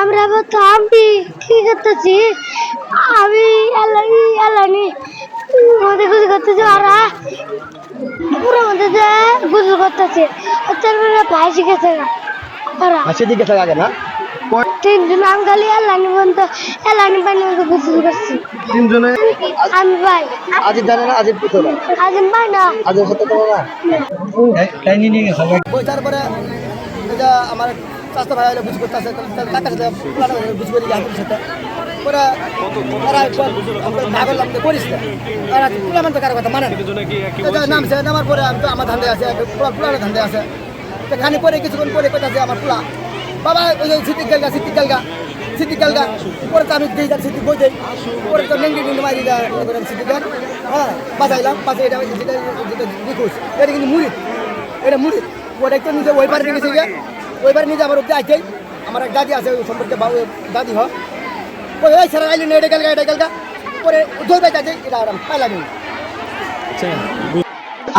আমরা তো আমি কি করতেছি? আমি এলানি এলানি। মধ্যে গুজু করতেছি ওরা। পুরো মধ্যে যে গুজু করতেছে। তার মানে ভাই শিখেছে না। ওরা হাসি দিকে থাকা আগে না? তিনজন আমি খালি এলানি বন্ধ। এলানি পানি গুজু করছি। তিনজনে? আমি ভাই। আজিব জানে না ভাই তো নিয়ে গেছে তারপরে এটা আমার স্বাস্থ্য ভাই হলে বুঝ করতে আছে কাকার সাথে বুঝ করি হাতের সাথে তারা আমরা না করলাম যে করিস না আর পুরা তো কারও কথা মানে নামছে নামার পরে আমি তো আমার ধান্দে আছে পুরা পুরানো ধান্দে আছে তো খানি পরে কিছুক্ষণ পরে কোথাছে আমার পুলা বাবা ওই যে সিদ্দিক গালগা সিদ্দিক গালগা সিদ্দিক গালগা পরে তো আমি দিই যার সিদ্দিক বই দেই পরে তো হ্যাঁ কিন্তু মুড়ি এটা মুড়ি ওটা একটু নিজে ওই পারে গেছে গিয়ে ওই পারে নিজে আমার উপরে আইতেই। আমার এক দাদি আছে ওই সম্পর্কে বাবু দাদি হ ওই ওই সারা আইলি না এটা গেলগা এটা গেলগা। পরে পাই যাচ্ছে এটা আরাম পাইলাম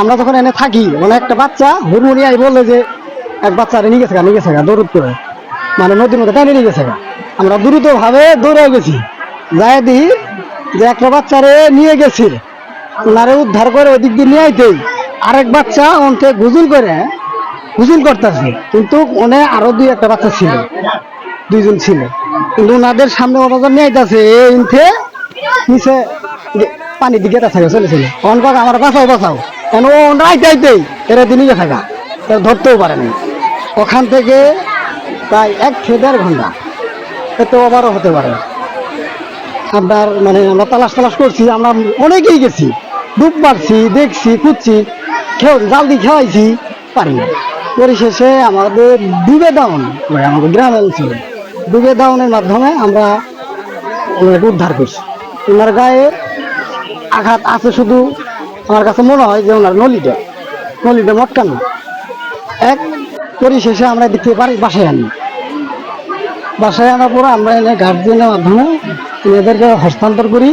আমরা যখন এনে থাকি মানে একটা বাচ্চা হুড়মুড়ি আই বললে যে এক বাচ্চা নিয়ে গেছে গা, নিয়ে গেছে গা, দৌড় করে। মানে নদীর মধ্যে টানে নিয়ে গেছে গা। আমরা দ্রুত ভাবে দৌড়ে গেছি। যাই দিই যে একটা বাচ্চারে নিয়ে গেছে। ওনারে উদ্ধার করে ওই দিক দিয়ে নিয়ে আইতেই। আরেক বাচ্চা অন্তে গুজুল করে গুজুল করতেছে। কিন্তু ওনে আরও দুই একটা বাচ্চা ছিল। দুইজন ছিল। কিন্তু ওনাদের সামনে ওনাদের নিয়ে আইতাছে ইনথে নিচে পানি দিকে থাকে চলেছিল। অন অনকাক আমার বাঁচাও বাঁচাও। কেন ও আইতে আইতেই এরা দিনই থাকা ধরতেও পারেনি ওখান থেকে প্রায় এক থেকে দেড় ঘণ্টা। এত আবারও হতে পারে। আপনার মানে আমরা তালাশ তালাশ করছি, আমরা অনেকেই গেছি। ডুব মারছি দেখছি, খুঁজছি খেয়ে জাল দিয়ে খেয়াইছি পারি না পরিশেষে আমাদের ডুবে ডাউন মানে আমাদের গ্রাম অঞ্চলে ডুবে ডাউনের মাধ্যমে আমরা ওনাকে উদ্ধার করছি। ওনার গায়ে আঘাত আছে শুধু আমার কাছে মনে হয় যে ওনার নলিটা নলিটা মটকানো। এক পরিশেষে আমরা দেখতে পারি বাসায় আনি। বাসায় আনার পরে আমরা এনে গার্জিয়ানের মাধ্যমে এদেরকে হস্তান্তর করি।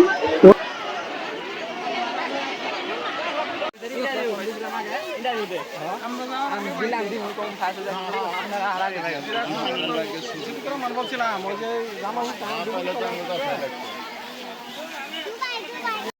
বলছিলাম ওই যে